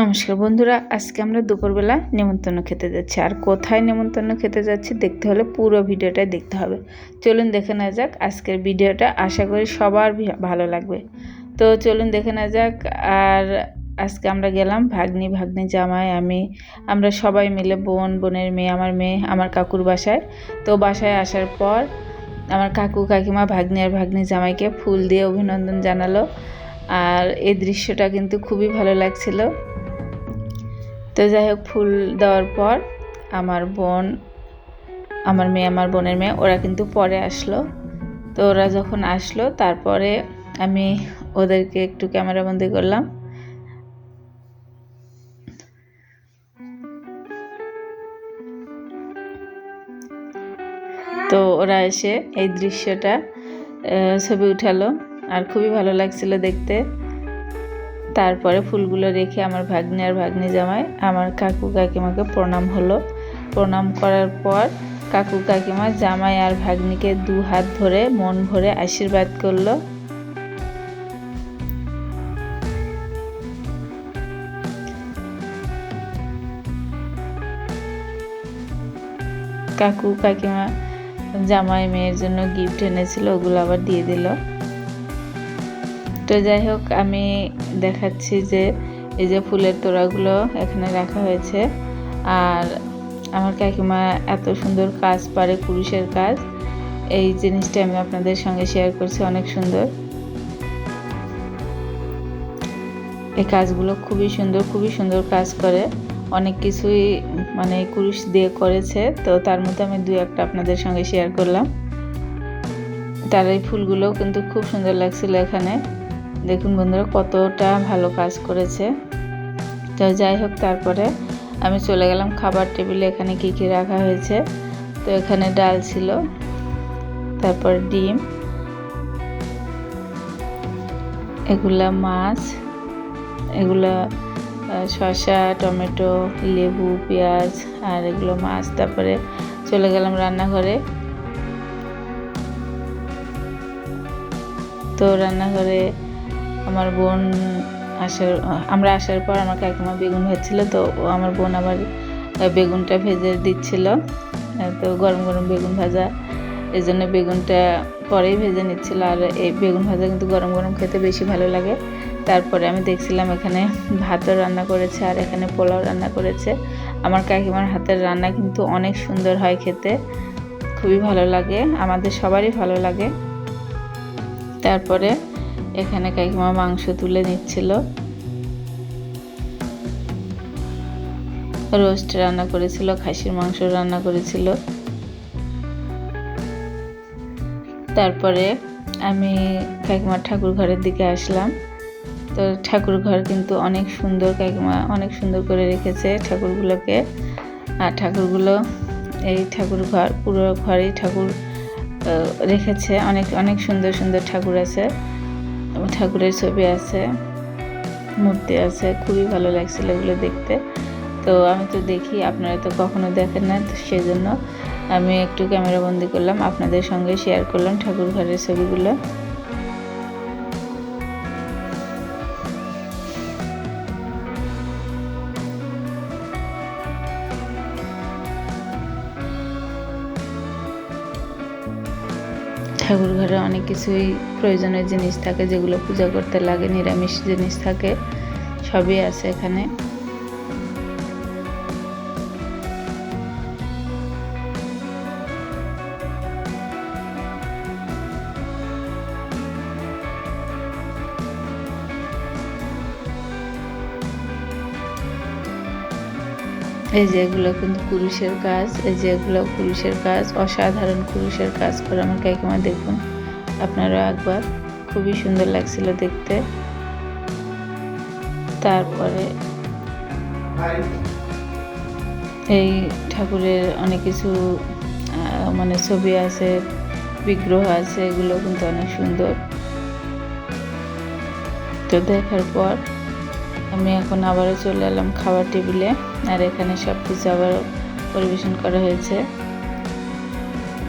নমস্কার বন্ধুরা, আজকে আমরা দুপুরবেলা নেমন্তন্ন খেতে যাচ্ছি। আর কোথায় নেমন্তন্ন খেতে যাচ্ছি দেখতে হলে পুরো ভিডিওটাই দেখতে হবে। চলুন দেখে নেওয়া যাক আজকের ভিডিওটা, আশা করি সবার ভালো লাগবে। তো চলুন দেখে নেওয়া যাক, আর আজকে আমরা গেলাম ভাগ্নি ভাগ্নি জামাই, আমি, আমরা সবাই মিলে বোন, বোনের মেয়ে, আমার মেয়ে, আমার কাকুর বাসায়। তো বাসায় আসার পর আমার কাকু, কাকিমা, ভাগ্নি আর ভাগ্নি জামাইকে ফুল দিয়ে অভিনন্দন জানালো। আর এই দৃশ্যটা কিন্তু খুবই ভালো লাগছিল। তো যাই হোক ফুল দেওয়ার পর আমার বোন, আমার মেয়ে, আমার বোনের মেয়ে, ওরা কিন্তু পরে আসলো। তো ওরা যখন আসলো, তারপরে আমি ওদেরকে একটু ক্যামেরাবন্দি করলাম। তো ওরা এসে এই দৃশ্যটা ছবি উঠালো। আর খুবই ভালো লাগছিল দেখতে। তারপরে ফুলগুলো রেখে আমার ভাগ্নি আর ভাগ্নি জামাই আমার কাকু কাকিমাকে প্রণাম হলো। প্রণাম করার পর কাকু কাকিমা জামাই আর ভাগ্নিকে দু হাত ধরে মন ভরে আশীর্বাদ করল। কাকু কাকিমা জামাই মেয়ের জন্য গিফট এনেছিল, ওগুলো আবার দিয়ে দিল। তো যাই হোক, আমি দেখাচ্ছি যে এই যে ফুলের তোড়াগুলো এখানে রাখা হয়েছে। আর আমার কাকিমা এত সুন্দর কাজ পারে, পুরুষের কাজ। এই জিনিসটা আমি আপনাদের সঙ্গে শেয়ার করছি, অনেক সুন্দর। এই কাজগুলো খুবই সুন্দর খুবই সুন্দর কাজ করে। অনেক কিছুই মানে কুরুশ দিয়ে করেছে, তো তার মধ্যে আমি দু একটা আপনাদের সঙ্গে শেয়ার করলাম। তার এই ফুলগুলোও কিন্তু খুব সুন্দর লাগছিল এখানে। দেখুন বন্ধুরা, কতটা ভালো কাজ করেছে। তো যাই হোক, তারপরে আমি চলে গেলাম খাবার টেবিলে, এখানে কি কি রাখা হয়েছে। তো এখানে ডাল ছিল, তারপর ডিম, এগুলা মাছ, এগুলা শসা, টমেটো, লেবু, পেঁয়াজ, আর এগুলো মাছ। তারপরে চলে গেলাম রান্নাঘরে। তো রান্নাঘরে আমার বোন আসার, আমরা আসার পর আমার কাকিমা বেগুন ভাজছিল, তো আমার বোন আবার বেগুনটা ভেজে দিচ্ছিল। তো গরম গরম বেগুন ভাজা এই জন্য বেগুনটা পরেই ভেজে নিচ্ছিল। আর এই বেগুন ভাজা কিন্তু গরম গরম খেতে বেশি ভালো লাগে। তারপরে আমি দেখছিলাম এখানে ভাতও রান্না করেছে আর এখানে পোলাও রান্না করেছে। আমার কাকিমার হাতের রান্না কিন্তু অনেক সুন্দর হয় খেতে। খুবই ভালো লাগে, আমাদের সবারই ভালো লাগে। তারপরে এখানে কাকিমা মাংস তুলে নিচ্ছিল। রোস্ট রান্না করেছিল, খাসির মাংস রান্না করেছিল। তারপরে আমি কাকিমার ঠাকুর ঘরের দিকে আসলাম। তো ঠাকুর ঘর কিন্তু অনেক সুন্দর কাকিমা অনেক সুন্দর করে রেখেছে ঠাকুরগুলোকে। আর ঠাকুরগুলো, এই ঠাকুর ঘর, পুরো ঘরেই ঠাকুর রেখেছে। অনেক অনেক সুন্দর সুন্দর ঠাকুর আছে। ঠাকুরের ছবি আছে, মূর্তি আছে, খুবই ভালো লাগছিল এগুলো দেখতে। তো আমি তো দেখি, আপনারা তো কখনো দেখেন না, তো সেই জন্য আমি একটু ক্যামেরা বন্দি করলাম, আপনাদের সঙ্গে শেয়ার করলাম ঠাকুর ঘরের ছবিগুলো। ঠাকুর ঘরে অনেক কিছুই প্রয়োজনীয় জিনিস থাকে যেগুলো পূজা করতে লাগে, নিরামিষ জিনিস থাকে, সবই আছে এখানে। এই যে এগুলো কিন্তু কুরুশের কাজ, এই যে এগুলো কুরুশের কাজ, অসাধারণ কুরুশের কাজ করে আমার কাকিমা দেখুন। আপনারা একবার। খুবই সুন্দর লাগছিল দেখতে। তারপরে এই ঠাকুরের অনেক কিছু মানে ছবি আছে, বিগ্রহ আছে, এগুলো কিন্তু অনেক সুন্দর। তো দেখার পর আমি এখন আবারও চলে এলাম খাবার টেবিলে, আর এখানে সব কিছু আবারও পরিবেশন করা হয়েছে।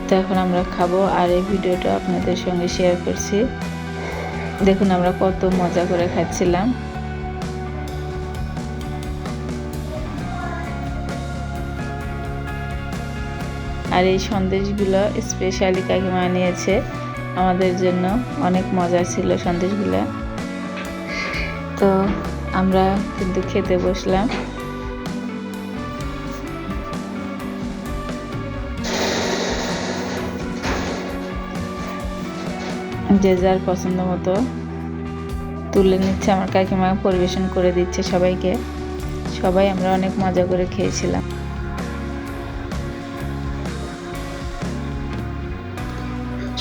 তো এখন আমরা খাব, আর এই ভিডিওটা আপনাদের সঙ্গে শেয়ার করছি। দেখুন আমরা কত মজা করে খাচ্ছিলাম। আর এই সন্দেশগুলো স্পেশালি কাকিমা নিয়েছে আমাদের জন্য। অনেক মজা ছিল সন্দেশগুলো। তো আমরা কিন্তু খেতে বসলাম। যে যার পছন্দ মতো তুলে নিচ্ছে, আমার কাকিমা পরিবেশন করে দিচ্ছে সবাইকে। সবাই আমরা অনেক মজা করে খেয়েছিলাম।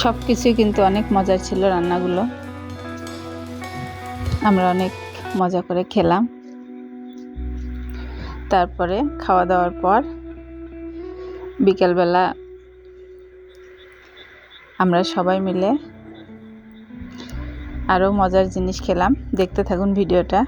সব কিছুই কিন্তু অনেক মজার ছিল রান্নাগুলো। আমরা অনেক মজা করে খেলাম। তারপরে খাওয়া দাওয়ার পর বিকেলবেলা আমরা সবাই মিলে আরও মজার জিনিস খেলাম। দেখতে থাকুন ভিডিওটা।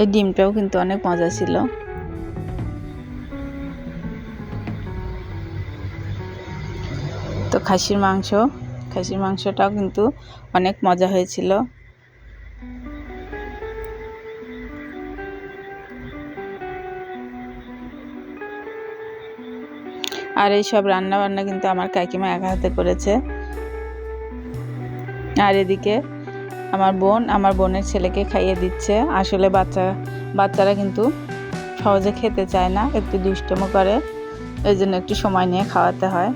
এই ডিমটাও কিন্তু অনেক মজা ছিল। তো খাসির মাংস, খাসির মাংসটাও কিন্তু অনেক মজা হয়েছিল। আর এই সব রান্না বান্না কিন্তু আমার কাকিমা একা হাতে করেছে। আর এদিকে আমার বোন আমার বোনের ছেলেকে খাইয়ে দিচ্ছে। আসলে বাচ্চা, বাচ্চারা কিন্তু সহজে খেতে চায় না, একটু দুষ্টমো করে, এই জন্য একটু সময় নিয়ে খাওয়াতে হয়।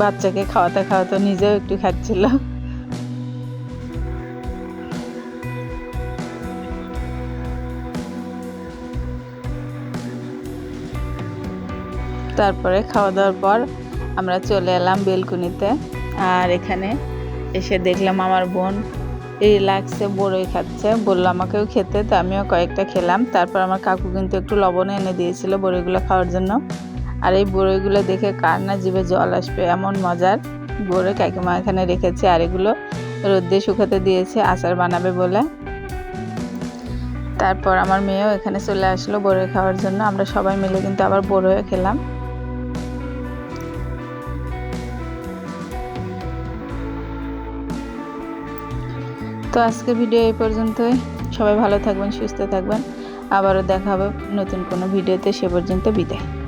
বাচ্চাকে খাওয়াতে খাওয়াতে নিজেও একটু খাচ্ছিল। তারপরে খাওয়া দাওয়ার পর আমরা চলে এলাম বেলকুনিতে। আর এখানে এসে দেখলাম আমার বোন রিল্যাক্সে বড়ই খাচ্ছে। বলল আমাকেও খেতে, তো আমিও কয়েকটা খেলাম। তারপর আমার কাকু কিন্তু একটু লবণ এনে দিয়েছিল বড়ইগুলো খাওয়ার জন্য। আর এই বড়ইগুলো দেখে কার না জিভে জল আসবে, এমন মজার। বড়ই কাকিমা এখানে রেখেছে আর এগুলো রোদ্দে শুকাতে দিয়েছে, আচার বানাবে বলে। তারপর আমার মেয়েও এখানে চলে আসলো বড়ই খাওয়ার জন্য। আমরা সবাই মিলে কিন্তু আবার বড়ই খেলাম। তো আজকে ভিডিও এই পর্যন্তই। সবাই ভালো থাকবেন, সুস্থ থাকবেন। আবারও দেখা হবে নতুন কোনো ভিডিওতে সে পর্যন্ত বিদায়।